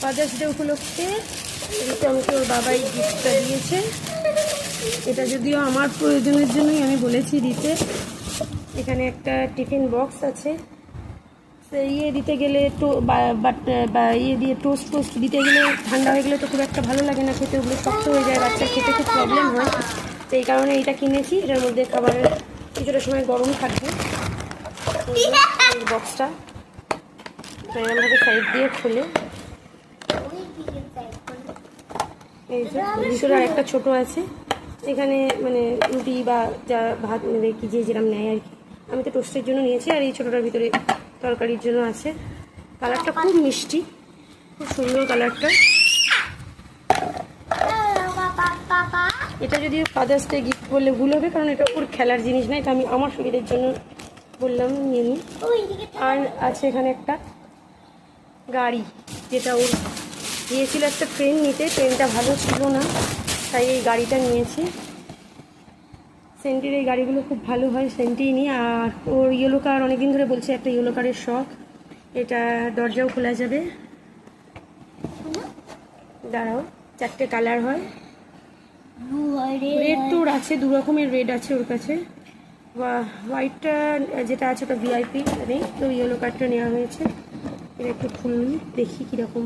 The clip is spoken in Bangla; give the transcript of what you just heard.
ফাদার্স ডে উপলক্ষে এটা আমাকে ওর বাবাই গিফটটা দিয়েছে। এটা যদিও আমার প্রয়োজনের জন্যই আমি বলেছি দিতে। এখানে একটা টিফিন বক্স আছে। ইয়ে দিতে গেলে তো বা ইয়ে দিয়ে টোস্ট টোস্ট দিতে গেলে ঠান্ডা হয়ে গেলে তো খুব একটা ভালো লাগে না, খেতে ওগুলো শক্ত হয়ে যায়, বাচ্চার খেতে খুব প্রবলেম হয়। তো এই কারণে এটা কিনেছি। এটার মধ্যে খাবারের কিছুটা সময় গরম থাকবে। বক্সটা। এরকমভাবে সাইড দিয়ে খুলে। এই যে ভিতরে একটা ছোট আছে। এখানে মানে রুটি বা যা ভাত নেবে কি যে যেরকম নেয় আর কি। আমি তো টোস্টের জন্য নিয়েছি আর এই ছোটোটার ভিতরে তরকারির জন্য আছে। কালারটা খুব মিষ্টি, খুব সুন্দর কালারটা এটা যদি ফাদার্স ডে গিফট বললে ভুল হবে, কারণ এটা ওর খেলার জিনিস না, এটা আমি আমার সুবিধার জন্য বললাম, নিয়ে নিই। আর আছে এখানে একটা গাড়ি যেটা ওর গিয়েছিল একটা ট্রেন নিতে। ট্রেনটা ভালো ছিল না, তাই এই গাড়িটা নিয়েছি। সেন্টির এই গাড়িগুলো খুব ভালো হয় সেন্টি নিই। আর ওর ইয়েলো কার অনেকদিন ধরে বলছে একটা ইয়েলো কারের শখ। এটা দরজাও খোলা যাবে। দাঁড়াও, চারটে কালার হয়। রেড তো ওর আছে, দু রকমের রেড আছে ওর কাছে। হোয়াইটটা যেটা আছে ওটা ভিআইপি নেই, তো ইয়েলো কার্ডটা নেওয়া হয়েছে। এটা একটু খুলুন দেখি কীরকম